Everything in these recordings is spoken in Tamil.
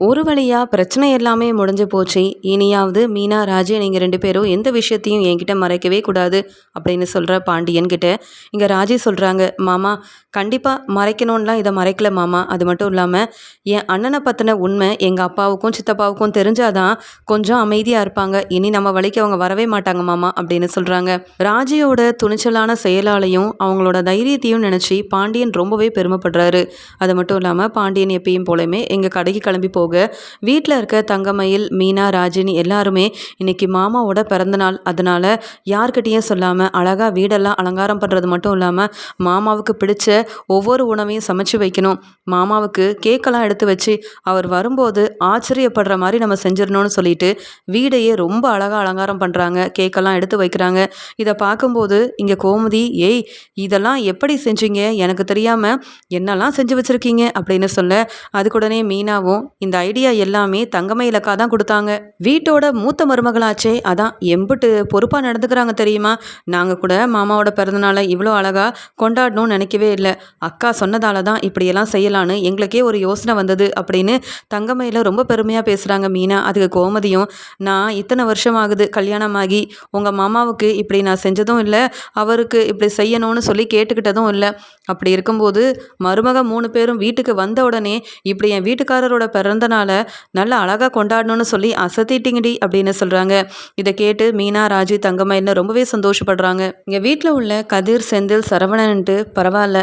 ஒரு வழியாக பிரச்சனை எல்லாமே முடிஞ்சு போச்சு. இனியாவது மீனா ராஜே நீங்கள் ரெண்டு பேரும் எந்த விஷயத்தையும் என்கிட்ட மறைக்கவே கூடாது அப்படின்னு சொல்கிற பாண்டியன் கிட்ட. இங்கே ராஜி சொல்கிறாங்க மாமா கண்டிப்பாக மறைக்கணும்லாம் இதை மறைக்கல மாமா. அது மட்டும் இல்லாமல் என் அண்ணனை பற்றின உண்மை எங்கள் அப்பாவுக்கும் சித்தப்பாவுக்கும் தெரிஞ்சாதான் கொஞ்சம் அமைதியாக இருப்பாங்க. இனி நம்ம வழிக்கு அவங்க வரவே மாட்டாங்க மாமா அப்படின்னு சொல்கிறாங்க ராஜியோட துணிச்சலான செயலாலையும் அவங்களோட தைரியத்தையும் நினச்சி பாண்டியன் ரொம்பவே பெருமைப்படுறாரு. அது மட்டும் இல்லாமல் பாண்டியன் எப்பயும் போலயுமே எங்கள் கடைக்கு கிளம்பி போக வீட்டில் இருக்க தங்கமயில் மீனா ராஜினி எல்லாருமே இன்னைக்கு மாமாவோட பிறந்தநாள். அதனால் யார்கிட்டேயும் சொல்லாமல் அழகாக வீடெல்லாம் அலங்காரம் பண்ணுறது மட்டும் இல்லாமல் மாமாவுக்கு பிடிச்ச ஒவ்வொரு உணவையும் சமைச்சு வைக்கணும். மாமாவுக்கு கேக்கெல்லாம் எடுத்து வச்சு அவர் வரும்போது ஆச்சரியப்படுற மாதிரி நம்ம செஞ்சிடணும்னு சொல்லிட்டு வீடையே ரொம்ப அழகாக அலங்காரம் பண்ணுறாங்க கேக்கெல்லாம் எடுத்து வைக்கிறாங்க. இதை பார்க்கும்போது இங்கே கோமதி ஏய் இதெல்லாம் எப்படி செஞ்சீங்க? எனக்கு தெரியாமல் என்னெல்லாம் செஞ்சு வச்சுருக்கீங்க? அப்படின்னு சொல்ல அதுக்குடனே மீனாவும் இந்த ஐடியா எல்லாமே தங்கமயிலக்கா தான் கொடுத்தாங்க. வீட்டோட மூத்த மருமகளாச்சே அதான் எம்பிட்டு பொறுப்பாக நடந்துக்கிறாங்க தெரியுமா? நாங்கள் கூட மாமாவோட பிறந்தநாளை இவ்வளோ அழகாக கொண்டாடணும்னு நினைக்கவே இல்லை. அக்கா சொன்னதால தான் இப்படியெல்லாம் செய்யலான்னு எங்களுக்கே ஒரு யோசனை வந்தது அப்படின்னு தங்கமயில ரொம்ப பெருமையாக பேசுகிறாங்க மீனா. அதுக்கு கோமதியும் நான் இத்தனை வருஷம் ஆகுது கல்யாணம் ஆகி உங்கள் மாமாவுக்கு இப்படி நான் செஞ்சதும் இல்லை அவருக்கு இப்படி செய்யணும்னு சொல்லி கேட்டுக்கிட்டதும் இல்லை. அப்படி இருக்கும்போது மருமக மூணு பேரும் வீட்டுக்கு வந்த உடனே இப்படி என் வீட்டுக்காரரோட பிறந்த பிறந்தநாள நல்லா அழகாக கொண்டாடணும்னு சொல்லி அசத்திட்டிங்கடி அப்படின்னு சொல்கிறாங்க இதை கேட்டு மீனா ராஜி தங்கமயில்னு ரொம்பவே சந்தோஷப்படுறாங்க. இங்கே வீட்டில் உள்ள கதிர் செந்தில் சரவணன்ட்டு பரவாயில்ல.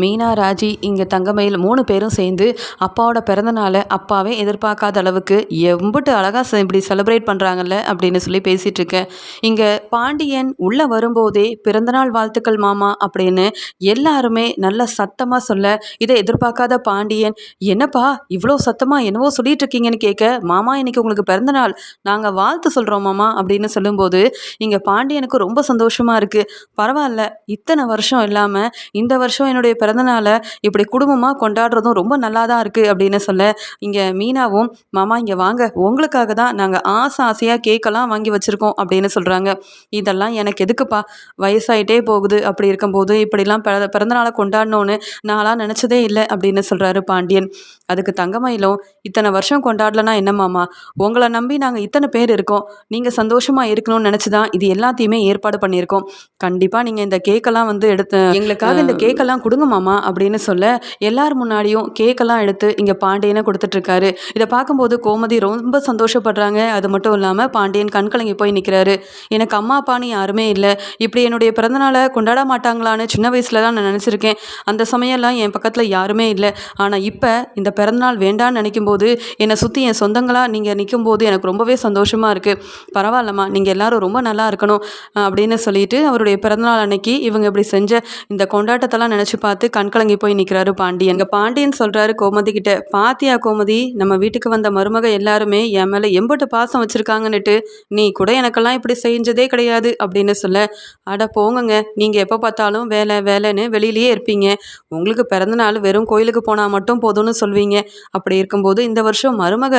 மீனா ராஜி இங்கே தங்கமயில் மூணு பேரும் சேர்ந்து அப்பாவோட பிறந்தநாளை அப்பாவே எதிர்பார்க்காத அளவுக்கு எம்பிட்டு அழகாக இப்படி செலிப்ரேட் பண்ணுறாங்கல்ல அப்படின்னு சொல்லி பேசிகிட்டு இருக்கேன். இங்கே பாண்டியன் உள்ளே வரும்போதே பிறந்தநாள் வாழ்த்துக்கள் மாமா அப்படின்னு எல்லாருமே நல்ல சத்தமாக சொல்ல இதை எதிர்பார்க்காத பாண்டியன் என்னப்பா இவ்வளோ சத்தமாக என்னவோ சொல்லிட்டு இருக்கீங்கன்னு கேட்க மாமா இன்னைக்கு உங்களுக்கு பிறந்தநாள் நாங்கள் வாழ்த்து சொல்கிறோம் மாமா அப்படின்னு சொல்லும்போது இங்கே பாண்டியனுக்கு ரொம்ப சந்தோஷமாக இருக்குது பரவாயில்ல இத்தனை வருஷம் இல்லாமல் இந்த வருஷம் என்னுடைய பிறந்தநாளை இப்படி குடும்பமாக கொண்டாடுறதும் ரொம்ப நல்லா தான் இருக்குது அப்படின்னு சொல்ல இங்கே மீனாவும் மாமா இங்கே வாங்க. உங்களுக்காக தான் நாங்கள் ஆசை ஆசையாக கேக்கெல்லாம் வாங்கி வச்சுருக்கோம் அப்படின்னு சொல்கிறாங்க இதெல்லாம் எனக்கு எதுக்குப்பா? வயசாயிட்டே போகுது. அப்படி இருக்கும்போது இப்படிலாம் பிற பிறந்தநாளை கொண்டாடணும்னு நான்லாம் நினச்சதே இல்லை அப்படின்னு சொல்கிறாரு பாண்டியன். அதுக்கு தங்கமயிலும் இத்தனை வருஷம் கொண்டாடலனா என்ன மாமா? உங்களை நம்பி நாங்கள் இத்தனை பேர் இருக்கோம். நீங்கள் சந்தோஷமாக இருக்கணும்னு நினச்சி தான் இது எல்லாத்தையுமே ஏற்பாடு பண்ணியிருக்கோம். கண்டிப்பாக நீங்கள் இந்த கேக்கெல்லாம் வந்து எடுத்து எங்களுக்காக இந்த கேக்கெல்லாம் கொடுங்க மாமா அப்படின்னு சொல்ல எல்லார் முன்னாடியும் கேக்கெல்லாம் எடுத்து இங்கே பாண்டியனை கொடுத்துட்ருக்காரு. இதை பார்க்கும்போது கோமதி ரொம்ப சந்தோஷப்படுறாங்க. அது மட்டும் இல்லாமல் பாண்டியன் கண்கலங்கி போய் நிற்கிறாரு எனக்கு அம்மா அப்பான்னு யாருமே இல்லை. இப்படி என்னுடைய பிறந்தநாளை கொண்டாட மாட்டாங்களான்னு சின்ன வயசில் தான் நான் நினச்சிருக்கேன். அந்த சமயம்லாம் என் பக்கத்தில் யாருமே இல்லை. ஆனால் இப்போ இந்த பிறந்தநாள் வேண்டான்னு போது என்னை சுற்றி என் சொந்தங்களாக நீங்கள் நிற்கும் போது எனக்கு ரொம்பவே சந்தோஷமாக இருக்குது பரவாயில்லம்மா நீங்கள் எல்லாரும் ரொம்ப நல்லா இருக்கணும் அப்படின்னு சொல்லிட்டு அவருடைய பிறந்தநாள் அன்னைக்கு இவங்க இப்படி செஞ்ச இந்த கொண்டாட்டத்தெல்லாம் நினச்சி பார்த்து கண்கலங்கி போய் நிற்கிறாரு பாண்டியன் இங்கே பாண்டியன் சொல்கிறாரு கோமதி கிட்ட பாத்தியா கோமதி நம்ம வீட்டுக்கு வந்த மருமக எல்லாருமே என் மேலே எம்பட்டு பாசம் வச்சுருக்காங்கன்னுட்டு நீ கூட எனக்கெல்லாம் இப்படி செஞ்சதே கிடையாது அப்படின்னு சொல்ல அட போங்கங்க நீங்கள் எப்போ பார்த்தாலும் வேலை வேலைன்னு வெளியிலேயே இருப்பீங்க. உங்களுக்கு பிறந்தநாள் வெறும் கோயிலுக்கு போனால் மட்டும் போதும்னு சொல்வீங்க. அப்படி இருக்கும்போது இந்த வருஷம் மருமக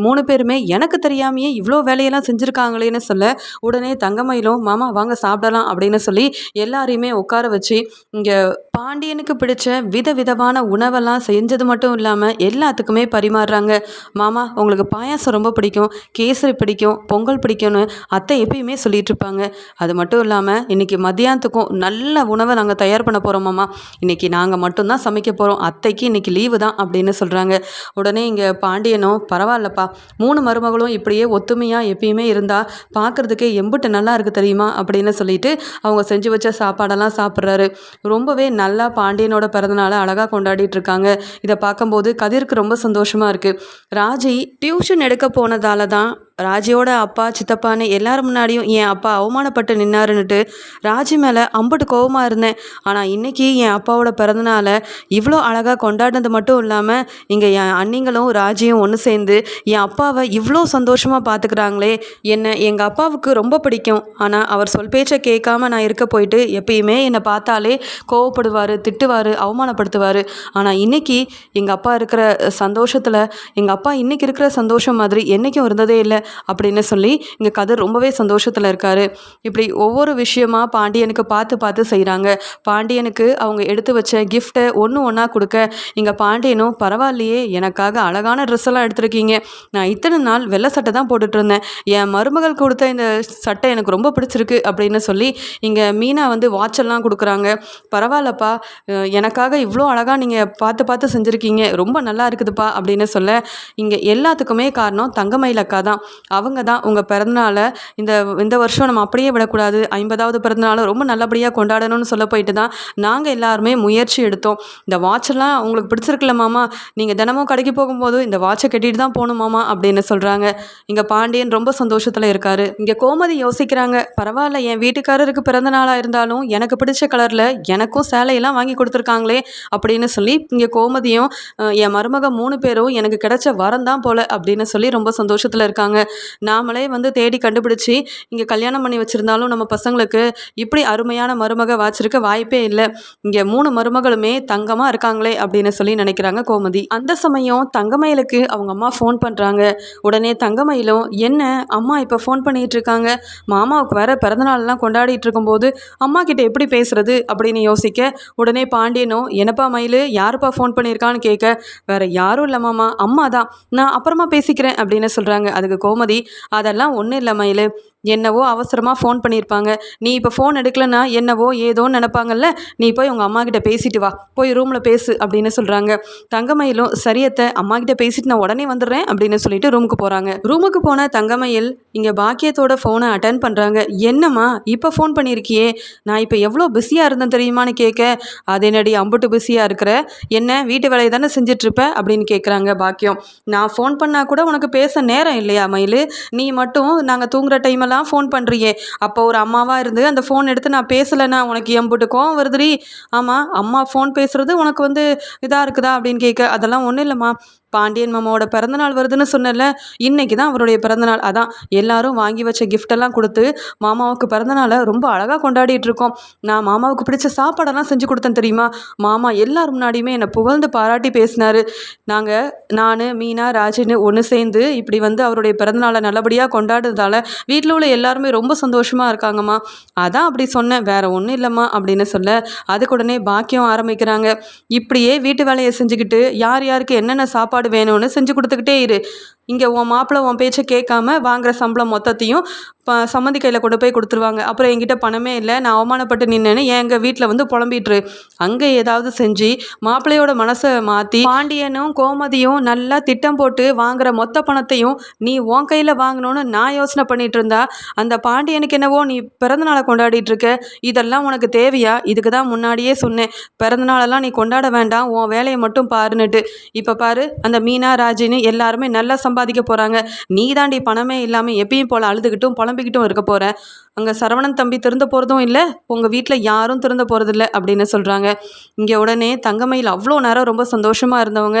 மூணு பேருமே எனக்கு தெரியாமையே இவ்வளோ வேலையெல்லாம் செஞ்சுருக்காங்களேன்னு சொல்ல உடனே தங்கமயிலும் மாமா வாங்க சாப்பிடலாம் அப்படின்னு சொல்லி எல்லாரையுமே உட்கார வச்சு இங்கே பாண்டியனுக்கு பிடிச்ச விதவிதமான உணவெல்லாம் செஞ்சது மட்டும் இல்லாமல் எல்லாத்துக்குமே பரிமாறுறாங்க. மாமா உங்களுக்கு பாயாசம் ரொம்ப பிடிக்கும் கேசரி பிடிக்கும் பொங்கல் பிடிக்கும்னு அத்தை எப்பயுமே சொல்லிட்டு இருப்பாங்க. அது மட்டும் இல்லாமல் இன்றைக்கி மதியானத்துக்கும் நல்ல உணவை நாங்கள் தயார் பண்ண போகிறோம் மாமா. இன்றைக்கி நாங்கள் மட்டும்தான் சமைக்க போகிறோம் அத்தைக்கு இன்றைக்கி லீவு தான் அப்படின்னு சொல்கிறாங்க உடனே இங்கே பாண்டியனும் பரவாயில்லப்பா மூணு மருமகளும் இப்படியே ஒத்துமையாக எப்பயுமே இருந்தால் பார்க்குறதுக்கே எம்பிட்டு நல்லா இருக்குது தெரியுமா? அப்படின்னு சொல்லிட்டு அவங்க செஞ்சு வச்ச சாப்பாடெல்லாம் சாப்பிட்றாரு. ரொம்பவே ந நல்லா பாண்டியனோட பிறந்தநாளை அழகாக கொண்டாடிட்டு இருக்காங்க இதை பார்க்கும்போது கதிருக்கு ரொம்ப சந்தோஷமாக இருக்குது ராஜி டியூஷன் எடுக்க போனதால தான் ராஜியோட அப்பா சித்தப்பான்னு எல்லார் முன்னாடியும் என் அப்பா அவமானப்பட்டு நின்னாருன்னுட்டு ராஜி மேலே அம்புட்டு கோவமாக இருந்தேன். ஆனால் இன்றைக்கி என் அப்பாவோட பிறந்தநாளை இவ்வளோ அழகாக கொண்டாடினது மட்டும் இல்லாமல் இங்கே என் அண்ணிங்களும் ராஜியும் ஒன்று சேர்ந்து என் அப்பாவை இவ்வளோ சந்தோஷமாக பார்த்துக்கிறாங்களே என்னை எங்கள் அப்பாவுக்கு ரொம்ப பிடிக்கும். ஆனால் அவர் சொல் பேச்சை கேட்காம நான் இருக்க போயிட்டு எப்பயுமே என்னை பார்த்தாலே கோவப்படுவார் திட்டுவார் அவமானப்படுத்துவார். ஆனால் இன்றைக்கி எங்கள் அப்பா இருக்கிற சந்தோஷத்தில் எங்கள் அப்பா இன்றைக்கி இருக்கிற சந்தோஷம் மாதிரி என்றைக்கும் இருந்ததே இல்லை. அப்படின்னு சொல்லி இங்கே கதிர் ரொம்பவே சந்தோஷத்தில் இருக்காரு. இப்படி ஒவ்வொரு விஷயமா பாண்டியனுக்கு பார்த்து பார்த்து செய்கிறாங்க பாண்டியனுக்கு அவங்க எடுத்து வச்ச கிஃப்ட்டை ஒன்று ஒன்றா கொடுக்க இங்கே பாண்டியனும் பரவாயில்லையே எனக்காக அழகான ட்ரெஸ் எல்லாம் எடுத்திருக்கீங்க. நான் இத்தனை நாள் வெள்ளை சட்டை தான் போட்டுட்டு இருந்தேன். என் மருமகள் கொடுத்த இந்த சட்டை எனக்கு ரொம்ப பிடிச்சிருக்கு அப்படின்னு சொல்லி இங்கே மீனா வந்து வாட்செல்லாம் கொடுக்குறாங்க. பரவாயில்லப்பா எனக்காக இவ்வளோ அழகாக நீங்கள் பார்த்து பார்த்து செஞ்சுருக்கீங்க. ரொம்ப நல்லா இருக்குதுப்பா அப்படின்னு சொல்ல இங்கே எல்லாத்துக்குமே காரணம் தங்கமயிலக்கா தான். அவங்க தான் உங்கள் பிறந்தநாளை இந்த இந்த வருஷம் நம்ம அப்படியே விடக்கூடாது. ஐம்பதாவது பிறந்தநாளை ரொம்ப நல்லபடியாக கொண்டாடணும்னு சொல்ல போயிட்டு தான் நாங்கள் எல்லாருமே முயற்சி எடுத்தோம். இந்த வாட்செல்லாம் உங்களுக்கு பிடிச்சிருக்குல்ல மாமா? நீங்கள் தினமும் கடைக்கு போகும்போது இந்த வாட்சை கட்டிட்டு தான் போகணும் மாமா அப்படின்னு சொல்கிறாங்க இங்கே பாண்டியன் ரொம்ப சந்தோஷத்தில் இருக்காரு. இங்கே கோமதி யோசிக்கிறாங்க பரவாயில்ல என் வீட்டுக்காரருக்கு பிறந்த நாளாக இருந்தாலும் எனக்கு பிடிச்ச கலரில் எனக்கும் சேலையெல்லாம் வாங்கி கொடுத்துருக்காங்களே அப்படின்னு சொல்லி இங்கே கோமதியும் என் மருமக மூணு பேரும் எனக்கு கிடைச்ச வரம் தான் போல அப்படின்னு சொல்லி ரொம்ப சந்தோஷத்தில் இருக்காங்க. நாமளே வந்து தேடி கண்டுபிடிச்சி இங்கே கல்யாணம் பண்ணி வச்சுருந்தாலும் நம்ம பசங்களுக்கு இப்படி அருமையான மருமக வாச்சிருக்க வாய்ப்பே இல்லை. இங்கே மூணு மருமகளுமே தங்கமாக இருக்காங்களே அப்படின்னு சொல்லி நினைக்கிறாங்க கோமதி. அந்த சமயம் தங்கமயிலுக்கு அவங்க அம்மா ஃபோன் பண்ணுறாங்க உடனே தங்கமயிலும் என்ன? அம்மா இப்போ ஃபோன் பண்ணிகிட்டு இருக்காங்க மாமாவுக்கு வேற பிறந்தநாள்லாம் கொண்டாடிட்டு இருக்கும்போது அம்மா கிட்ட எப்படி பேசுறது? அப்படின்னு யோசிக்க உடனே பாண்டியனும் என்னப்பா மயிலு யாருப்பா ஃபோன் பண்ணியிருக்கான்னு கேட்க வேற யாரும் இல்லை மாமா அம்மா தான் நான் அப்புறமா பேசிக்கிறேன் அப்படின்னு சொல்கிறாங்க அதுக்கு கோமதி அதெல்லாம் ஒன்றும் இல்லை மயில். என்னவோ அவசரமாக ஃபோன் பண்ணியிருப்பாங்க நீ இப்போ ஃபோன் எடுக்கலன்னா என்னவோ ஏதோன்னு நினைப்பாங்கல்ல? நீ போய் உங்கள் அம்மா கிட்ட பேசிட்டு வா. போய் ரூமில் பேசு அப்படின்னு சொல்கிறாங்க தங்கமயிலும் சரியத்தை அம்மா கிட்ட பேசிட்டு நான் உடனே வந்துடுறேன் அப்படின்னு சொல்லிட்டு ரூமுக்கு போகிறாங்க ரூமுக்கு போன தங்கமயில் இங்கே பாக்கியத்தோட ஃபோனை அட்டன் பண்ணுறாங்க என்னம்மா இப்போ ஃபோன் பண்ணியிருக்கியே நான் இப்போ எவ்வளோ பிஸியாக இருந்தேன் தெரியுமான்னு கேட்க அது என்னடி அம்புட்டு பிஸியாக இருக்கிற? என்ன வீட்டு வேலையை தானே செஞ்சிட்ருப்ப அப்படின்னு கேட்குறாங்க பாக்கியம். நான் ஃபோன் பண்ணால் கூட உனக்கு பேச நேரம் இல்லையா மயில்? நீ மட்டும் நாங்கள் தூங்குற டைமெல்லாம் ஃபோன் பண்ணுறியே அப்போ ஒரு அம்மாவாக இருந்து அந்த ஃபோன் எடுத்து நான் பேசலைன்னா உனக்கு எம்புட்டு கோவம் வருதுடி. ஆமாம் அம்மா ஃபோன் பேசுகிறது உனக்கு வந்து இதாக இருக்குதா அப்படின்னு கேட்க அதெல்லாம் ஒன்றும் இல்லைம்மா. பாண்டியன் மாமாவோட பிறந்தநாள் வருதுன்னு சொன்னல இன்னைக்கு தான் அவருடைய பிறந்தநாள். அதான் எல்லாரும் வாங்கி வச்ச கிஃப்டெல்லாம் கொடுத்து மாமாவுக்கு பிறந்தநாளை ரொம்ப அழகாக கொண்டாடிட்டு இருக்கோம். நான் மாமாவுக்கு பிடிச்ச சாப்பாடெல்லாம் செஞ்சு கொடுத்தேன் தெரியுமா? மாமா எல்லார் முன்னாடியுமே என்னை புகழ்ந்து பாராட்டி பேசினார். நாங்கள் நான் மீனா ராஜின்னு ஒன்று சேர்ந்து இப்படி வந்து அவருடைய பிறந்தநாளை நல்லபடியாக கொண்டாடுறதால வீட்டில் உள்ள எல்லாருமே ரொம்ப சந்தோஷமாக இருக்காங்கம்மா. அதான் அப்படி சொன்னேன் வேற ஒன்றும் இல்லைம்மா அப்படின்னு சொல்ல அதுக்கு உடனே பாக்கியம் ஆரம்பிக்கிறாங்க. இப்படியே வீட்டு வேலையை செஞ்சுக்கிட்டு யார் யாருக்கு என்னென்ன சாப்பாடு சாப்பாடு வேணும்னு செஞ்சு கொடுத்துக்கிட்டே இரு. இங்கே உன் மாப்பிள்ளை உன் பேச்சை கேட்காம வாங்குற சம்பளம் மொத்தத்தையும் ப சம்மந்தி கையில் கொண்டு போய் கொடுத்துருவாங்க. அப்புறம் என்கிட்ட பணமே இல்லை. நான் அவமானப்பட்டு நின்னேன்னு எங்கள் வீட்டில் வந்து புலம்பிட்டுரு அங்கே ஏதாவது செஞ்சு மாப்பிள்ளையோட மனசை மாற்றி பாண்டியனும் கோமதியும் நல்லா திட்டம் போட்டு வாங்குற மொத்த பணத்தையும் நீ உன் கையில் வாங்கணும்னு நான் யோசனை பண்ணிட்டு இருந்தா அந்த பாண்டியனுக்கு என்னவோ நீ பிறந்தநாளை கொண்டாடிட்டு இருக்க. இதெல்லாம் உனக்கு தேவையா? இதுக்கு தான் முன்னாடியே சொன்னேன். பிறந்தநாளெல்லாம் நீ கொண்டாட வேண்டாம். உன் வேலையை மட்டும் பாருன்னுட்டு. இப்போ பாரு அந்த மீனா ராஜின்னு எல்லாருமே நல்லா சம்பாதிக்க போகிறாங்க நீ தாண்டி பணமே இல்லாமல் எப்பயும் போல் அழுதுகிட்டும் புலம்பிக்கிட்டும் இருக்க போகிற அங்கே சரவணன் தம்பி திருந்த போகிறதும் இல்லை உங்கள் வீட்டில் யாரும் திருந்த போகிறதில்ல அப்படின்னு சொல்கிறாங்க இங்கே உடனே தங்கமையில் அவ்வளோ நேரம் ரொம்ப சந்தோஷமாக இருந்தவங்க.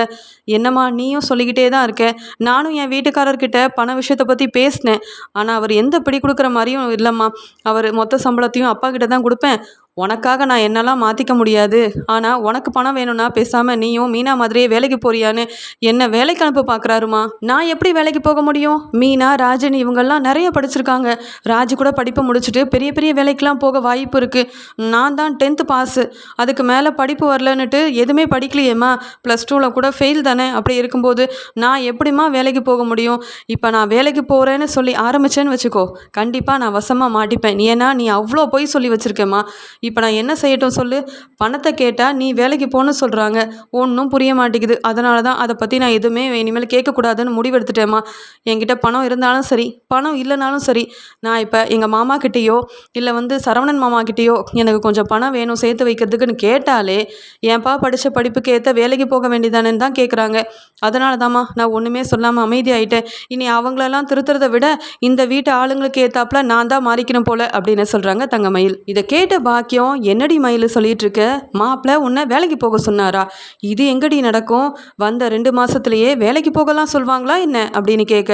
என்னம்மா நீயும் சொல்லிக்கிட்டே தான் இருக்க. நானும் என் வீட்டுக்காரர்கிட்ட பண விஷயத்தை பற்றி பேசினேன். ஆனால் அவர் எந்த பிடி கொடுக்குற மாதிரியும் இல்லைம்மா. அவர் மொத்த சம்பளத்தையும் அப்பா கிட்ட தான் கொடுப்பேன். உனக்காக நான் என்னெல்லாம் மாற்றிக்க முடியாது. ஆனால் உனக்கு பணம் வேணும்னா பேசாமல் நீயும் மீனா மாதிரியே வேலைக்கு போறியான்னு என்ன வேலைக்கு அனுப்ப பார்க்குறாருமா நான் எப்படி வேலைக்கு போக முடியும்? மீனா ராஜன் இவங்கெல்லாம் நிறைய படிச்சிருக்காங்க. ராஜ் கூட படிப்பை முடிச்சுட்டு பெரிய பெரிய வேலைக்கெலாம் போக வாய்ப்பு இருக்குது நான் தான் டென்த்து பாஸு அதுக்கு மேலே படிப்பு வரலன்னுட்டு எதுவுமே படிக்கலையேம்மா? ப்ளஸ் டூவில் கூட ஃபெயில் தானே? அப்படி இருக்கும்போது நான் எப்படிம்மா வேலைக்கு போக முடியும்? இப்போ நான் வேலைக்கு போகிறேன்னு சொல்லி ஆரம்பிச்சேன்னு வச்சுக்கோ. கண்டிப்பாக நான் வசமாக மாட்டிப்பேன். ஏன்னா நீ அவ்வளோ பொய் சொல்லி வச்சுருக்கேம்மா. இப்போ நான் என்ன செய்யட்டும் சொல்லு? பணத்தை கேட்டால் நீ வேலைக்கு போகணும்னு சொல்கிறாங்க ஒன்றும் புரிய மாட்டேங்குது. அதனால தான் அதை பற்றி நான் எதுவுமே இனிமேல் கேட்கக்கூடாதுன்னு முடிவெடுத்துட்டேம்மா என்கிட்ட பணம் இருந்தாலும் சரி பணம் இல்லைனாலும் சரி நான் இப்போ எங்கள் மாமா கிட்டேயோ இல்லை வந்து சரவணன் மாமா கிட்டேயோ எனக்கு கொஞ்சம் பணம் வேணும் சேர்த்து வைக்கிறதுக்குன்னு கேட்டாலே ஏன்பா படித்த படிப்புக்கு ஏற்ற வேலைக்கு போக வேண்டியதானேன்னு தான் கேட்குறாங்க அதனால தாம்மா நான் ஒன்றுமே சொல்லாமல் அமைதியாயிட்டேன். இனி அவங்களெல்லாம் திருத்துறதை விட இந்த வீட்டு ஆளுங்களுக்கு ஏற்றாப்புல நான் தான் மாறிக்கணும் போல அப்படின்னு சொல்கிறாங்க தங்கமயில். இதை கேட்ட பாக்கியம் வரைக்கும் என்னடி மயில் சொல்லிகிட்ருக்க மாப்பிள்ள உன்னை வேலைக்கு போக சொன்னாரா? இது எங்கடி நடக்கும்? வந்த ரெண்டு மாதத்துலேயே வேலைக்கு போகலாம் சொல்லுவாங்களா என்ன? அப்படின்னு கேட்க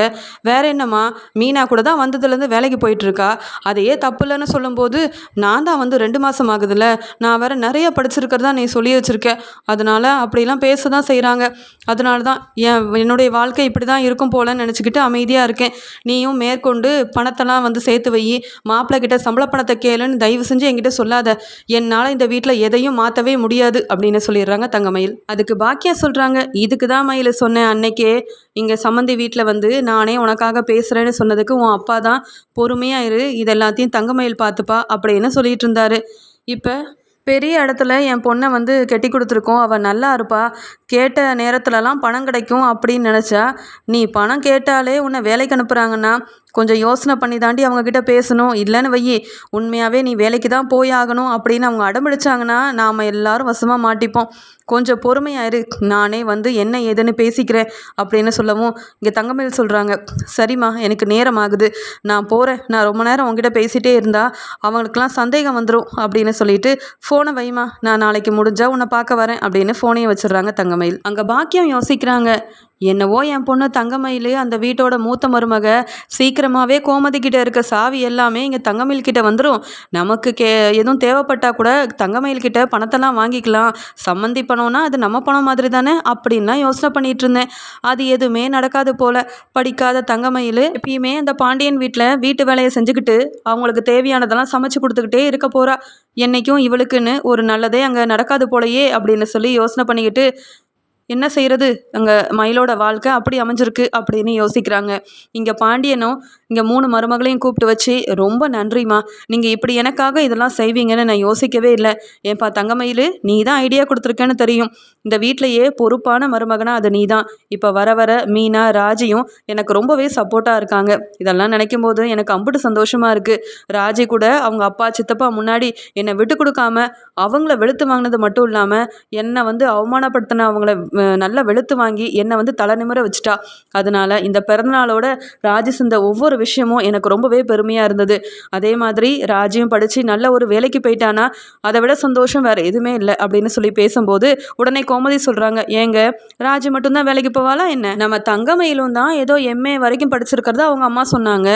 வேற என்னம்மா? மீனா கூட தான் வந்ததுலேருந்து வேலைக்கு போயிட்டு இருக்கா அதையே தப்பு இல்லைன்னு சொல்லும்போது நான் தான் வந்து ரெண்டு மாதம் ஆகுதுல்ல நான் வேற நிறைய படிச்சிருக்கிறதா நீ சொல்லி வச்சுருக்க. அதனால அப்படிலாம் பேச தான் செய்கிறாங்க அதனால தான் என் என்னுடைய வாழ்க்கை இப்படி தான் இருக்கும் போலன்னு நினச்சிக்கிட்டு அமைதியாக இருக்கேன். நீயும் மேற்கொண்டு பணத்தெல்லாம் வந்து சேர்த்து வை. மாப்பிள்ளை கிட்ட சம்பள பணத்தை கேளுன்னு தயவு செஞ்சு என்கிட்ட சொல்லாத. என்னால் இந்த வீட்டில் எதையும் மாற்றவே முடியாது அப்படின்னு சொல்லிடுறாங்க தங்கமயில். அதுக்கு பாக்கியா சொல்கிறாங்க இதுக்கு தான் மயில் சொன்னேன் அன்னைக்கே. இங்கே சம்மந்தி வீட்டில் வந்து நானே உனக்காக பேசுகிறேன்னு சொன்னதுக்கு உன் அப்பா தான் பொறுமையாக இரு இதெல்லாத்தையும் தங்கமயில் பார்த்துப்பா அப்படின்னு சொல்லிட்டு இருந்தாரு. இப்போ பெரிய இடத்துல என் பொண்ணை வந்து கெட்டி கொடுத்துருக்கோம் அவள் நல்லா இருப்பா கேட்ட நேரத்துலலாம் பணம் கிடைக்கும் அப்படின்னு நினச்சா நீ பணம் கேட்டாலே உன்னை வேலைக்கு அனுப்புகிறாங்கன்னா கொஞ்சம் யோசனை பண்ணி தாண்டி அவங்கக்கிட்ட பேசணும். இல்லைன்னு வையி உண்மையாகவே நீ வேலைக்கு தான் போய் ஆகணும் அப்படின்னு அவங்க அடம்பிடிச்சாங்கன்னா நாம் எல்லாரும் வசமாக மாட்டிப்போம். கொஞ்சம் பொறுமையாக இரு. நானே வந்து என்ன ஏதுன்னு பேசிக்கிறேன் அப்படின்னு சொல்லவும் இங்கே தங்கமேல் சொல்கிறாங்க சரிம்மா எனக்கு நேரம் ஆகுது. நான் போகிறேன் நான் ரொம்ப நேரம் உங்ககிட்ட பேசிகிட்டே இருந்தால் அவங்களுக்குலாம் சந்தேகம் வந்துடும் அப்படின்னு சொல்லிட்டு ஃபோனை வைமா நான் நாளைக்கு முடிஞ்சால் உன்னை பார்க்க வரேன் அப்படின்னு ஃபோனையும் வச்சிடுறாங்க தங்கமயில். அங்கே பாக்கியம் யோசிக்கிறாங்க. என்னவோ என் பொண்ணு தங்கமயில் அந்த வீட்டோட மூத்த மருமக சீக்கிரமாகவே கோமதிக்கிட்ட இருக்க சாவி எல்லாமே இங்கே தங்கமயில் கிட்ட வந்துடும் நமக்கு கே எதுவும் தேவைப்பட்டால் கூட தங்கமயில் கிட்ட பணத்தெல்லாம் வாங்கிக்கலாம். சம்மந்தி பணம்னா அது நம்ம பணம் மாதிரி தானே அப்படின்லாம் யோசனை பண்ணிட்டு இருந்தேன். அது எதுவுமே நடக்காது போல. படிக்காத தங்கமயில் எப்பயுமே அந்த பாண்டியன் வீட்டில் வீட்டு வேலையை செஞ்சுக்கிட்டு அவங்களுக்கு தேவையானதெல்லாம் சமைச்சு கொடுத்துக்கிட்டே இருக்க போகிறா என்றைக்கும் இவளுக்குன்னு ஒரு நல்லதே அங்கே நடக்காது போலயே அப்படின்னு சொல்லி யோசனை பண்ணிக்கிட்டு என்ன செய்கிறது அங்கே மயிலோட வாழ்க்கை அப்படி அமைஞ்சிருக்கு அப்படின்னு யோசிக்கிறாங்க. இங்கே பாண்டியனும் இங்கே மூணு மருமகளையும் கூப்பிட்டு வச்சு ரொம்ப நன்றிம்மா. நீங்கள் இப்படி எனக்காக இதெல்லாம் செய்வீங்கன்னு நான் யோசிக்கவே இல்லை. ஏன்பா தங்கமயில் நீ தான் ஐடியா கொடுத்துருக்கேன்னு தெரியும். இந்த வீட்டிலையே பொறுப்பான மருமகனா அது நீ தான் இப்போ வர வர மீனா ராஜியும் எனக்கு ரொம்பவே சப்போர்ட்டாக இருக்காங்க. இதெல்லாம் நினைக்கும் போது எனக்கு அம்புட்டு சந்தோஷமாக இருக்குது ராஜி கூட அவங்க அப்பா சித்தப்பா முன்னாடி என்னை விட்டு கொடுக்காம அவங்கள வெளுத்து வாங்கினது மட்டும் இல்லாமல் என்னை வந்து அவமானப்படுத்தின அவங்கள நல்லா வெளுத்து வாங்கி என்னை வந்து தலை நிமிர வச்சுட்டா. அதனால இந்த பிறந்தநாளோட ராஜி செஞ்ச ஒவ்வொரு விஷயமும் எனக்கு ரொம்பவே பெருமையாக இருந்தது. அதே மாதிரி ராஜியும் படித்து நல்ல ஒரு வேலைக்கு போயிட்டானா அதை விட சந்தோஷம் வேறு எதுவுமே இல்லை அப்படின்னு சொல்லி பேசும்போது உடனே கோமதி சொல்கிறாங்க ஏங்க ராஜி மட்டும்தான் வேலைக்கு போவாளா என்ன? நம்ம தங்கமயிலும் தான் ஏதோ எம்ஏ வரைக்கும் படிச்சிருக்கிறதா அவங்க அம்மா சொன்னாங்க.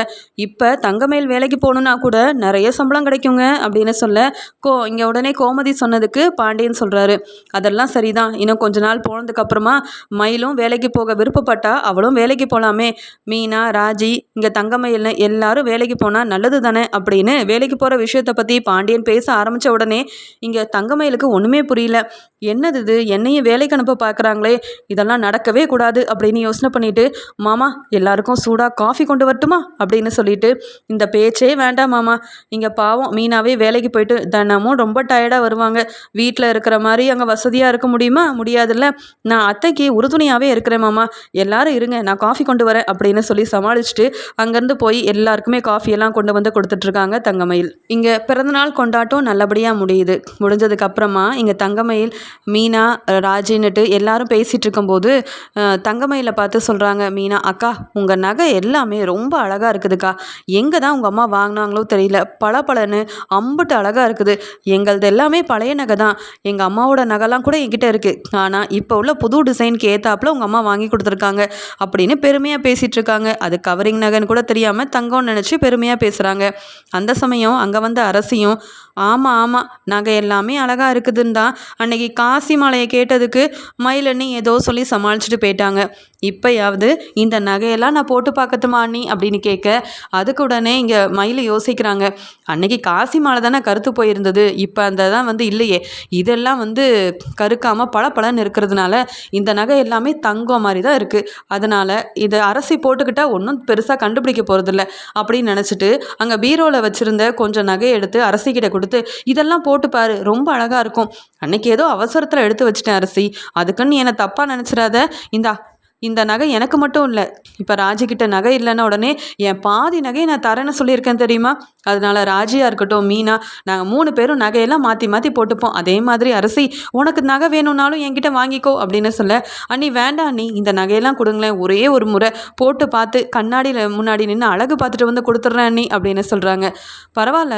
இப்போ தங்கமயில் வேலைக்கு போகணுன்னா கூட நிறைய சம்பளம் கிடைக்குங்க அப்படின்னு சொல்ல கோ இங்கே உடனே கோமதி சொன்னதுக்கு பாண்டியன் சொல்கிறாரு அதெல்லாம் சரிதான். இன்னும் கொஞ்ச நாள் போனதுக்கப்புறமா மயிலும் வேலைக்கு போக விருப்பப்பட்டா அவளும் வேலைக்கு போகலாமே மீனா ராஜி இங்கே தங்கமயில்னு எல்லாரும் வேலைக்கு போனால் நல்லது தானே அப்படின்னு வேலைக்கு போகிற விஷயத்தை பற்றி பாண்டியன் பேச ஆரம்பித்த உடனே இங்கே தங்கமயிலுக்கு ஒன்றுமே புரியல. என்னது இது? என்னையும் வேலைக்கு அனுப்ப பார்க்குறாங்களே இதெல்லாம் நடக்கவே கூடாது. அப்படின்னு யோசனை பண்ணிவிட்டு மாமா எல்லாருக்கும் சூடாக காஃபி கொண்டு வரட்டுமா? அப்படின்னு சொல்லிட்டு இந்த பேச்சே வேண்டாம் மாமா. இங்கே பாவம் மீனாவே வேலைக்கு போயிட்டு தினமும் ரொம்ப டயர்டாக வருவாங்க. வீட்டில் இருக்கிற மாதிரி அங்கே வசதியாக இருக்க முடியுமா? முடியாதுல்ல. நான் அத்தைக்கு உறுதுணையாகவே இருக்கிறேன் மாமா. எல்லாரும் இருங்க நான் காஃபி கொண்டு வரேன் அப்படின்னு சொல்லி சமாளிச்சுட்டு அங்கேருந்து போய் எல்லாருக்குமே காஃபி எல்லாம் கொண்டு வந்து கொடுத்துட்ருக்காங்க தங்கமயில். இங்கே பிறந்தநாள் கொண்டாட்டம் நல்லபடியாக முடியுது. முடிஞ்சதுக்கு அப்புறமா இங்கே தங்கமயில் மீனா ராஜின்னுட்டு எல்லாரும் பேசிகிட்டு இருக்கும்போது தங்கமயில பார்த்து சொல்கிறாங்க மீனா அக்கா உங்கள் நகை எல்லாமே ரொம்ப அழகாக இருக்குதுக்கா. எங்கே தான் உங்கள் அம்மா வாங்கினாங்களோ தெரியல. பளபளன்னு அம்புட்டு அழகாக இருக்குது. எங்களது எல்லாமே பழைய நகை தான். எங்கள் அம்மாவோட நகைலாம் கூட என்கிட்ட இருக்குது ஆனால் இப்போ உள்ள புது டிசைனுக்கு ஏற்றாப்புல உங்கள் அம்மா வாங்கி கொடுத்துருக்காங்க அப்படின்னு பெருமையாக பேசிகிட்டு இருக்காங்க. அது கவரிங் நகைன்னு கூட தெரியாமல் தங்கம்னு நினச்சி பெருமையாக பேசுகிறாங்க அந்த சமயம் அங்கே வந்த அரசியும் ஆமாம் ஆமாம் நகை எல்லாமே அழகாக இருக்குதுன்னு தான் அன்னைக்கு காசி மாலையை கேட்டதுக்கு மயிலண்ணி ஏதோ சொல்லி சமாளிச்சுட்டு போயிட்டாங்க. இப்போயாவது இந்த நகையெல்லாம் நான் போட்டு பார்க்கட்டுமா அண்ணி? அப்படின்னு கேட்க அதுக்கு உடனே இங்கே மயில் யோசிக்கிறாங்க. அன்னைக்கு காசி மாலை தானே கருத்து போயிருந்தது. இப்போ அந்த தான் வந்து இல்லையே. இதெல்லாம் வந்து கருக்காமல் பளபளன்னு இருக்கிறதுனால இந்த நகை எல்லாமே தங்கம் மாதிரி தான் இருக்குது அதனால் இதை அரசி போட்டுக்கிட்டால் ஒன்றும் பெருசாக கண்டுபிடிக்க போகிறதில்ல அப்படின்னு நினச்சிட்டு அங்கே பீரோவில் வச்சுருந்த கொஞ்சம் நகையை எடுத்து அரசிக்கிட்ட கொடுத்து இதெல்லாம் போட்டு பாரு ரொம்ப அழகாக இருக்கும். அன்னைக்கு ஏதோ அவசரத்தில் எடுத்து வச்சிட்டேன் அரிசி. அதுக்குன்னு என்னை தப்பாக நினச்சிடாத. இந்தா இந்த நகை எனக்கு மட்டும் இல்லை. இப்போ ராஜிக்கிட்ட நகை இல்லைன்னா உடனே என் பாதி நகையை நான் தரேன்னு சொல்லியிருக்கேன் தெரியுமா? அதனால ராஜியாக இருக்கட்டும் மீனா நாங்கள் மூணு பேரும் நகையெல்லாம் மாற்றி மாற்றி போட்டுப்போம். அதே மாதிரி அரசி உனக்கு நகை வேணும்னாலும் என்கிட்ட வாங்கிக்கோ அப்படின்னு சொல்ல அண்ணி வேண்டாம் அண்ணி இந்த நகையெல்லாம் கொடுங்களேன். ஒரே ஒரு முறை போட்டு பார்த்து கண்ணாடியில் முன்னாடி நின்று அழகு பார்த்துட்டு வந்து கொடுத்துட்றேன் அண்ணி அப்படின்னு சொல்கிறாங்க பரவாயில்ல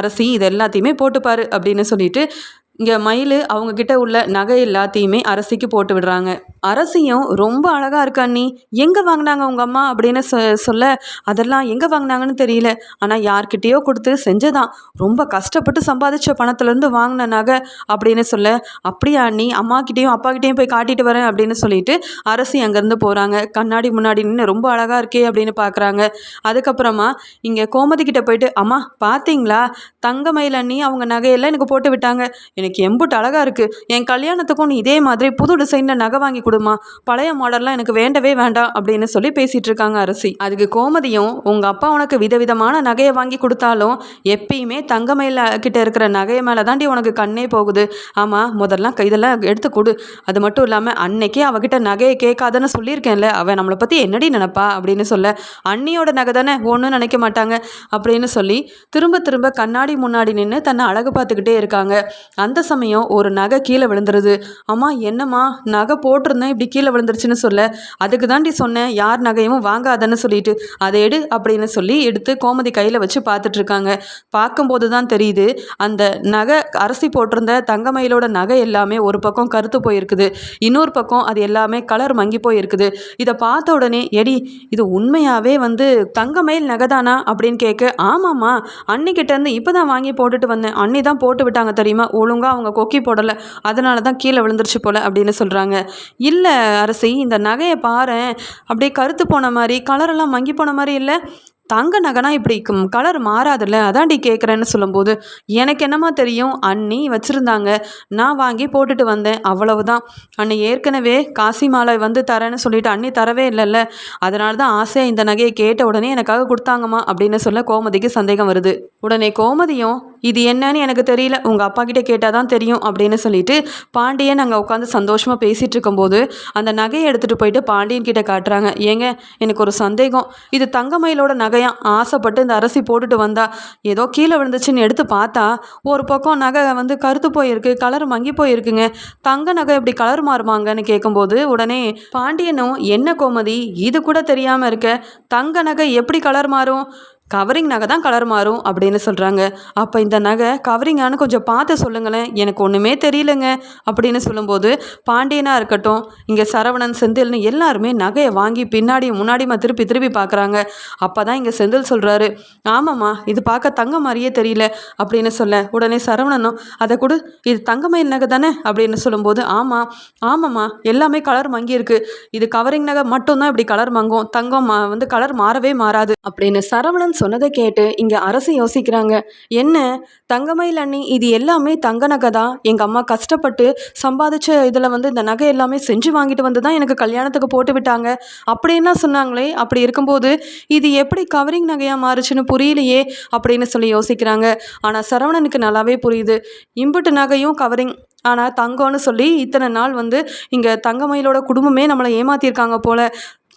அரசி இது எல்லாத்தையுமே போட்டுப்பாரு அப்படின்னு சொல்லிட்டு இங்கே மயில் அவங்கக்கிட்ட உள்ள நகை எல்லாத்தையுமே அரசிக்கு போட்டு விடுறாங்க. அரசியும் ரொம்ப அழகாக இருக்கா எங்கே வாங்கினாங்க உங்கள் அம்மா அப்படின்னு சொ சொல்ல அதெல்லாம் எங்கே வாங்கினாங்கன்னு தெரியல. ஆனால் யார்கிட்டேயோ கொடுத்து செஞ்சதான். ரொம்ப கஷ்டப்பட்டு சம்பாதிச்ச பணத்துலேருந்து வாங்கின நகை அப்படின்னு சொல்ல அப்படியா அண்ணி அம்மாக்கிட்டேயும் அப்பாக்கிட்டேயும் போய் காட்டிட்டு வரேன் அப்படின்னு சொல்லிட்டு அரசி அங்கேருந்து போகிறாங்க கண்ணாடி முன்னாடி நின்று ரொம்ப அழகாக இருக்கே அப்படின்னு பார்க்குறாங்க அதுக்கப்புறமா இங்கே கோமதி கிட்ட போயிட்டு அம்மா பார்த்தீங்களா தங்கமயில் அண்ணி அவங்க நகையெல்லாம் எனக்கு போட்டு விட்டாங்க. எனக்கு எம்புட்டு அழகாக இருக்குது என் கல்யாணத்துக்கும் நீ இதே மாதிரி புது டிசைனில் நகை வாங்கி கொடுமா. பழைய மாடல்லாம் எனக்கு வேண்டவே வேண்டாம் அப்படின்னு சொல்லி பேசிகிட்டு இருக்காங்க அரசி. அதுக்கு கோமதியும் உங்கள் அப்பா உனக்கு விதவிதமான நகையை வாங்கி கொடுத்தாலும் எப்பயுமே தங்கமையில் கிட்ட இருக்கிற நகையை மேலே தாண்டி உனக்கு கண்ணே போகுது. ஆமாம் முதல்ல இதெல்லாம் எடுத்து கொடு. அது மட்டும் இல்லாமல் அன்னைக்கே அவகிட்ட நகையை கேட்காதன்னு சொல்லியிருக்கேன்ல அவன் நம்மளை பற்றி என்னடி நினப்பா? அப்படின்னு சொல்ல அண்ணியோட நகை தானே ஒன்றும் நினைக்க மாட்டாங்க. அப்படின்னு சொல்லி திரும்ப திரும்ப கண்ணாடி முன்னாடி நின்று தன்னை அழகு பார்த்துக்கிட்டே இருக்காங்க. அந்த அந்த சமயம் ஒரு நகை கீழே விழுந்துருது. அம்மா என்னம்மா? நகை போட்டிருந்தேன் இப்படி கீழே விழுந்துருச்சுன்னு சொல்ல. அதுக்கு தாண்டி சொன்னேன் யார் நகையும் வாங்காதன்னு சொல்லிட்டு. அதை எடு அப்படின்னு சொல்லி எடுத்து கோமதி கையில் வச்சு பார்த்துட்ருக்காங்க. பார்க்கும்போது தான் தெரியுது அந்த நகை அரசி போட்டிருந்த தங்கமயிலோட நகை எல்லாமே ஒரு பக்கம் கருத்து போயிருக்குது. இன்னொரு பக்கம் அது எல்லாமே கலர் மங்கி போயிருக்குது. இதை பார்த்த உடனே எடி இது உண்மையாகவே வந்து தங்கமயில் நகை தானா? அப்படின்னு கேட்க ஆமாம்மா. அன்னிக்கிட்டேருந்து இப்போ தான் வாங்கி போட்டுட்டு வந்தேன். அன்னி தான் போட்டு விட்டாங்க தெரியுமா? ஒழுங்காக அவங்க கொக்கி போடலை அதனால தான் கீழே விழுந்துருச்சு போல அப்படின்னு சொல்கிறாங்க இல்லை அரசி இந்த நகையை பாரேன். அப்படியே கருத்து போன மாதிரி கலரெல்லாம் மங்கி போன மாதிரி இல்லை. தங்க நகைனா இப்படி கலர் மாறாதுல்ல. அதான்டி கேட்குறேன்னு சொல்லும்போது எனக்கு என்னமா தெரியும்? அண்ணி வச்சுருந்தாங்க. நான் வாங்கி போட்டுட்டு வந்தேன். அவ்வளவுதான். அண்ணி ஏற்கனவே காசி மாலை வந்து தரேன்னு சொல்லிட்டு அண்ணி தரவே இல்லைல்ல. அதனால தான் ஆசையாக இந்த நகையை கேட்ட உடனே எனக்காக கொடுத்தாங்கம்மா அப்படின்னு சொல்ல கோமதிக்கு சந்தேகம் வருது. உடனே கோமதியும் இது என்னன்னு எனக்கு தெரியல. உங்கள் அப்பா கிட்டே கேட்டால் தான் தெரியும் அப்படின்னு சொல்லிட்டு பாண்டியன் அங்கே உட்காந்து சந்தோஷமாக பேசிகிட்டு இருக்கும்போது அந்த நகையை எடுத்துகிட்டு போயிட்டு பாண்டியன் கிட்டே காட்டுறாங்க. ஏங்க எனக்கு ஒரு சந்தேகம். இது தங்கமயிலோட நகையாக ஆசைப்பட்டு இந்த அரசி போட்டுட்டு வந்தா ஏதோ கீழே விழுந்துச்சுன்னு எடுத்து பார்த்தா ஒரு பக்கம் நகை வந்து கருத்து போயிருக்கு கலர் மங்கி போயிருக்குங்க. தங்க நகை இப்படி கலர் மாறுமாங்கன்னு கேட்கும்போது உடனே பாண்டியனும் என்ன கோமதி? இது கூட தெரியாமல் இருக்க. தங்க நகை எப்படி கலர் மாறும்? கவரிங் நகை தான் கலர் மாறும் அப்படின்னு சொல்கிறாங்க அப்போ இந்த நகை கவரிங்கானு கொஞ்சம் பார்த்து சொல்லுங்களேன். எனக்கு ஒன்றுமே தெரியலங்க அப்படின்னு சொல்லும்போது பாண்டியனாக இருக்கட்டும் இங்கே சரவணன் செந்தில்னு எல்லாருமே நகையை வாங்கி பின்னாடி முன்னாடிமா திருப்பி திருப்பி பார்க்குறாங்க. அப்போ தான் இங்கே செந்தில் சொல்கிறாரு ஆமாம்மா இது பார்க்க தங்க மாதிரியே தெரியல அப்படின்னு சொல்ல. உடனே சரவணனும் அதை கொடு இது தங்கமயில் நகை தானே? அப்படின்னு சொல்லும்போது ஆமாம் ஆமாம்மா எல்லாமே கலர் மங்கியிருக்கு இது கவரிங் நகை மட்டும்தான் இப்படி கலர் மங்கும். தங்கம் வந்து கலர் மாறவே மாறாது. அப்படின்னு சரவணன் சொன்னதை கேட்டு இங்கே அரசு யோசிக்கிறாங்க. என்ன? தங்கமயில் அண்ணி இது எல்லாமே தங்க நகை தான் எங்கள் அம்மா கஷ்டப்பட்டு சம்பாதிச்ச இதில் வந்து இந்த நகை எல்லாமே செஞ்சு வாங்கிட்டு வந்து தான் எனக்கு கல்யாணத்துக்கு போட்டு விட்டாங்க. அப்படின்னா சொன்னாங்களே? அப்படி இருக்கும்போது இது எப்படி கவரிங் நகையாக மாறுச்சுன்னு புரியலையே அப்படின்னு சொல்லி யோசிக்கிறாங்க. ஆனால் சரவணனுக்கு நல்லாவே புரியுது. இம்புட்டு நகையும் கவரிங் ஆனால் தங்கம்னு சொல்லி இத்தனை நாள் வந்து இங்கே தங்கமயிலோட குடும்பமே நம்மளை ஏமாற்றிருக்காங்க போல.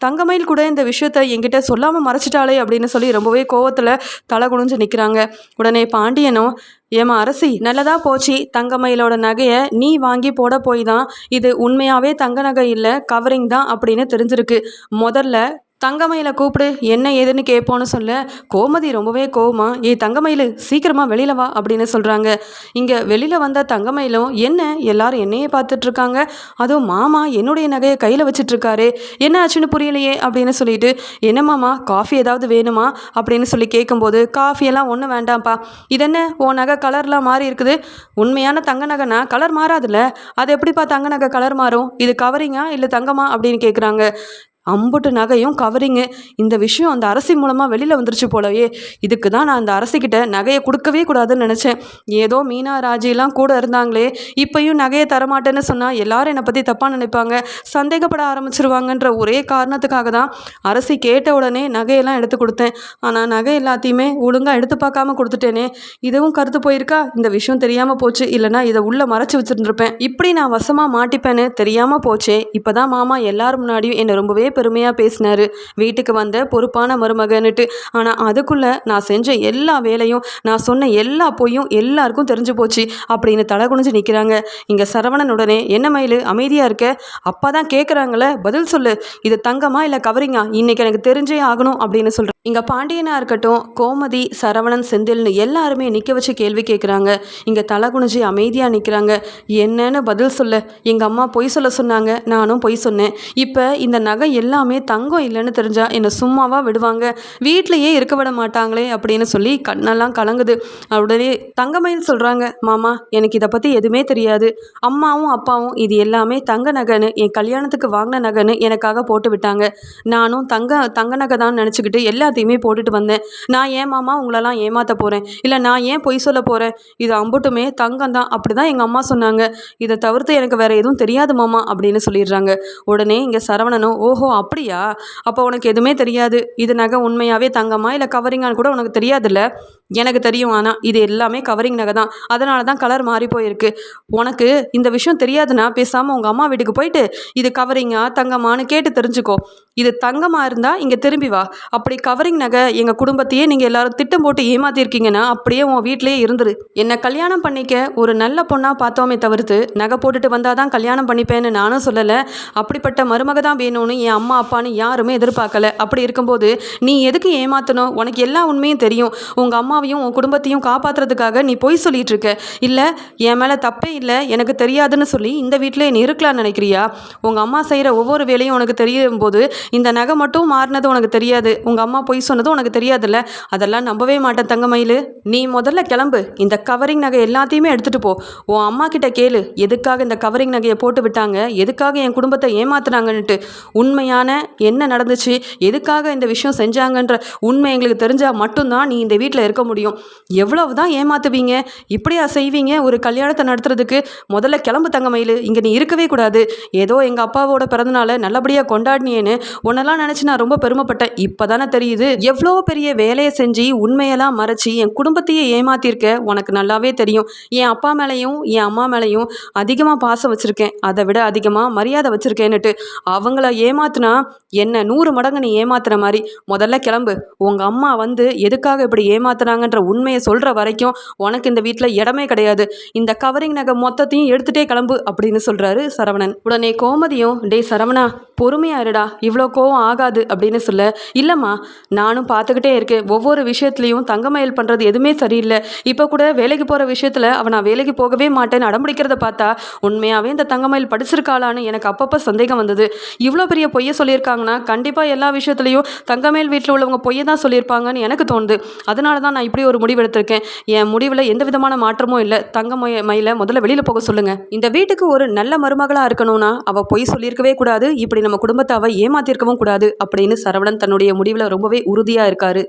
தங்கமயில் கூட இந்த விஷயத்த என்கிட்ட சொல்லாமல் மறைச்சிட்டாளே அப்படின்னு சொல்லி ரொம்பவே கோவத்தில் தலை குனிஞ்சு நிற்கிறாங்க உடனே பாண்டியனும் ஏமா அரசி நல்லதா போச்சு. தங்கமயிலோட நகையை நீ வாங்கி போட போய் தான். இது உண்மையாகவே தங்க நகை இல்லை கவரிங் தான் அப்படின்னு தெரிஞ்சிருக்கு. முதல்ல தங்கமயில கூப்பிடு என்ன ஏதுன்னு கேட்போன்னு சொல்ல கோமதி ரொம்பவே கோவமா ஏ தங்கமயில் சீக்கிரமா வெளியில வா அப்படின்னு சொல்றாங்க. இங்க வெளியில வந்த தங்கமயிலும் என்ன எல்லாரும் என்னையே பார்த்துட்டு இருக்காங்க அதுவும் மாமா என்னுடைய நகையை கையில வச்சிட்டு இருக்காரு என்ன ஆச்சுன்னு புரியலையே அப்படின்னு சொல்லிட்டு என்ன மாமா காஃபி ஏதாவது வேணுமா? அப்படின்னு சொல்லி கேட்கும்போது காஃபி எல்லாம் ஒன்றும் வேண்டாம்ப்பா. இதென்ன உன் நகை கலர்லாம் மாறி இருக்குது? உண்மையான தங்க நகைனா கலர் மாறாதுல்ல? அது எப்படிப்பா தங்க நகை கலர் மாறும்? இது கவரிங்கா இல்லை தங்கமா? அப்படின்னு கேட்குறாங்க அம்புட்டு நகையும் கவரிங்கு. இந்த விஷயம் அந்த அரசி மூலமாக வெளியில் வந்துருச்சு போலவே இதுக்கு தான் நான் அந்த அரசிக்கிட்ட நகையை கொடுக்கவே கூடாதுன்னு நினச்சேன். ஏதோ மீனா ராஜிலாம் கூட இருந்தாங்களே. இப்பையும் நகையை தரமாட்டேன்னு சொன்னால் எல்லாரும் என்னை பற்றி தப்பாக நினைப்பாங்க. சந்தேகப்பட ஆரம்பிச்சிருவாங்கன்ற ஒரே காரணத்துக்காக தான் அரசி கேட்ட உடனே நகையெல்லாம் எடுத்து கொடுத்தேன். ஆனால் நகை எல்லாத்தையுமே ஒழுங்காக எடுத்து பார்க்காம கொடுத்துட்டேனே. இதுவும் கருத்து போயிருக்கா? இந்த விஷயம் தெரியாமல் போச்சு. இல்லைனா இதை உள்ளே மறைச்சி வச்சுருந்துருப்பேன். இப்படி நான் வசமாக மாட்டிப்பேன்னு தெரியாமல் போச்சே. இப்போ தான் மாமா எல்லாரும் முன்னாடியும் என்னை ரொம்பவே பெருமையாக பேசினாரு. வீட்டுக்கு வந்த பொறுப்பான மருமகன்னுட்டு. ஆனால் அதுக்குள்ளே நான் செஞ்ச எல்லா வேலையும் நான் சொன்ன எல்லா பொய்யும் எல்லாருக்கும் தெரிஞ்சு போச்சு. அப்படின்னு தலை குனிஞ்சு நிற்கிறாங்க இங்கே சரவணன் உடனே என்ன மயில் அமைதியாக இருக்க? அப்பா தான் கேட்குறாங்களே பதில் சொல்லு. இது தங்கமா இல்லை கவரிங்கா? இன்னைக்கு எனக்கு தெரிஞ்சே ஆகணும் அப்படின்னு சொல்கிறேன் இங்கே பாண்டியனாக இருக்கட்டும் கோமதி சரவணன் செந்தில்னு எல்லாருமே நிற்க வச்சு கேள்வி கேட்குறாங்க இங்கே தலை குனிஞ்சு அமைதியாக நிற்கிறாங்க என்னன்னு பதில் சொல்ல. எங்கள் அம்மா பொய் சொல்ல சொன்னாங்க. நானும் பொய் சொன்னேன். இப்போ இந்த நகை எல்லாமே தங்கம் இல்லைன்னு தெரிஞ்சால் என்னை சும்மாவாக விடுவாங்க? வீட்லேயே இருக்க விட மாட்டாங்களே அப்படின்னு சொல்லி கண்ணெல்லாம் கலங்குது. உடனே தங்கமயில் சொல்கிறாங்க மாமா எனக்கு இதை பற்றி எதுவுமே தெரியாது. அம்மாவும் அப்பாவும் இது எல்லாமே தங்க நகைன்னு என் கல்யாணத்துக்கு வாங்கின நகைன்னு எனக்காக போட்டு விட்டாங்க. நானும் தங்க தங்க நகை தான் நினச்சிக்கிட்டு எல்லா எல்லாத்தையுமே போட்டுட்டு வந்தேன். நான் ஏன் மாமா உங்களெல்லாம் ஏமாற்ற போகிறேன் இல்லை நான் ஏன் பொய் சொல்ல போகிறேன் இது அம்புட்டுமே தங்கம் தான். அப்படி தான் எங்கள் அம்மா சொன்னாங்க. இதை தவிர்த்து எனக்கு வேறு எதுவும் தெரியாது மாமா அப்படின்னு சொல்லிடுறாங்க. உடனே இங்கே சரவணனும் ஓஹோ அப்படியா? அப்போ உனக்கு எதுவுமே தெரியாது. இது நகை உண்மையாகவே தங்கமா? இல்லை கவரிங்கான்னு கூட உனக்கு தெரியாதுல்ல? எனக்கு தெரியும் ஆனால் இது எல்லாமே கவரிங் நகை தான். அதனால தான் கலர் மாறி போயிருக்கு. உனக்கு இந்த விஷயம் தெரியாதுன்னா பேசாமல் உங்கள் அம்மா வீட்டுக்கு போயிட்டு இது கவரிங்கா தங்கமான்னு கேட்டு தெரிஞ்சுக்கோ. இது தங்கமாக இருந்தால் இங்கே திரும்பி வா. அப்படி கவரிங் நகை எங்கள் குடும்பத்தையே நீங்கள் எல்லாரும் திட்டம் போட்டு ஏமாத்திருக்கீங்கன்னா அப்படியே உன் வீட்டிலேயே இருந்துரு. என்னை கல்யாணம் பண்ணிக்க ஒரு நல்ல பொண்ணாக பார்த்தோமே தவிர்த்து நகை போட்டுட்டு வந்தால் தான் கல்யாணம் பண்ணிப்பேன்னு நானும் சொல்லலை. அப்படிப்பட்ட மருமக தான் வேணும்னு என் அம்மா அப்பான்னு யாருமே எதிர்பார்க்கல. அப்படி இருக்கும்போது நீ எதுக்கு ஏமாற்றணும் உனக்கு எல்லா உண்மையும் தெரியும். உங்கள் அம்மா அம்மாவையும் உன் குடும்பத்தையும் காப்பாற்றுறதுக்காக நீ பொய் சொல்லிட்டு இருக்க இல்லை என் மேலே தப்பே இல்லை எனக்கு தெரியாதுன்னு சொல்லி இந்த வீட்டிலே நீ இருக்கலாம்னு நினைக்கிறியா? உங்கள் அம்மா செய்கிற ஒவ்வொரு வேலையும் உனக்கு தெரியும் போது இந்த நகை மட்டும் மாறினது உனக்கு தெரியாது. உங்கள் அம்மா பொய் சொன்னதும் உனக்கு தெரியாதுல்ல. அதெல்லாம் நம்பவே மாட்டேன் தங்கமயில். நீ முதல்ல கிளம்பு. இந்த கவரிங் நகை எல்லாத்தையுமே எடுத்துகிட்டு போ. உன் அம்மா கிட்ட கேளு. எதுக்காக இந்த கவரிங் நகையை போட்டு விட்டாங்க? எதுக்காக என் குடும்பத்தை ஏமாத்துனாங்கன்னுட்டு. உண்மையான என்ன நடந்துச்சு? எதுக்காக இந்த விஷயம் செஞ்சாங்கன்ற உண்மை எங்களுக்கு தெரிஞ்சால் மட்டும்தான் நீ இந்த வீட்டில் இருக்க முடியும். எவ்வளவு தான் ஏமாத்துவீங்க? இப்படியா செய்வீங்க? ஒரு கல்யாணத்தை நடத்துறதுக்கு முதல்ல கிளம்பு தங்கமயில். இங்கே நீ இருக்கவே கூடாது. ஏதோ எங்கள் அப்பாவோட பிறந்தநாளை நல்லபடியாக கொண்டாடினேன்னு உன்னெல்லாம் நினச்சி நான் ரொம்ப பெருமைப்பட்டேன். இப்போ தானே தெரியுது. எவ்வளோ பெரிய வேலையை செஞ்சு உண்மையெல்லாம் மறைச்சி என் குடும்பத்தையே ஏமாத்திருக்க உனக்கு நல்லாவே தெரியும். என் அப்பா மேலேயும் என் அம்மா மேலேயும் அதிகமாக பாசம் வச்சுருக்கேன். அதை விட அதிகமாக மரியாதை வச்சுருக்கேன்னுட்டு அவங்கள ஏமாத்துனா என்ன? நூறு மடங்கு நீ ஏமாத்துற மாதிரி. முதல்ல கிளம்பு. உங்கள் அம்மா வந்து எதுக்காக இப்படி ஏமாத்துனாங்கன்ற உண்மையை சொல்கிற வரைக்கும் உனக்கு இந்த வீட்டில் இடமே கிடையாது. இந்த கவரிங் நகை மொத்தத்தையும் எடுத்துகிட்டே கிளம்பு அப்படின்னு சொல்கிறாரு சரவணன். உடனே கோமதியும் டேய் சரவணா பொறுமையா இருடா இவ்வளோ கோவம் ஆகாது அப்படின்னு சொல்ல இல்லைம்மா நானும் பார்த்துக்கிட்டே இருக்கேன். ஒவ்வொரு விஷயத்துலையும் தங்கமயில் பண்ணுறது எதுவுமே சரியில்லை. இப்போ கூட வேலைக்கு போகிற விஷயத்தில் அவன் நான் வேலைக்கு போகவே மாட்டேன்னு அடம்பிடிக்கிறத பார்த்தா உண்மையாகவே இந்த தங்கமயில் படிச்சிருக்காளான்னு எனக்கு அப்பப்போ சந்தேகம் வந்தது. இவ்வளோ பெரிய பொய்யை சொல்லியிருக்காங்கன்னா கண்டிப்பாக எல்லா விஷயத்துலையும் தங்கமயில் வீட்டில் உள்ளவங்க பொய்யை தான் சொல்லியிருப்பாங்கன்னு எனக்கு தோணுது. அதனால தான் நான் இப்படி ஒரு முடிவு எடுத்திருக்கேன். என் முடிவில் எந்த விதமான மாற்றமும் இல்லை. தங்க மய மயில முதல்ல வெளியில் போக சொல்லுங்கள் இந்த வீட்டுக்கு ஒரு நல்ல மருமகளாக இருக்கணும்னா அவள் பொய் சொல்லியிருக்கவே கூடாது. இப்படி நம்ம குடும்பத்தை அவள் ஏமாத்திருக்கவும் கூடாது. அப்படின்னு சரவணன் தன்னுடைய முடிவில் ரொம்பவே உறுதியாக இருக்காரு.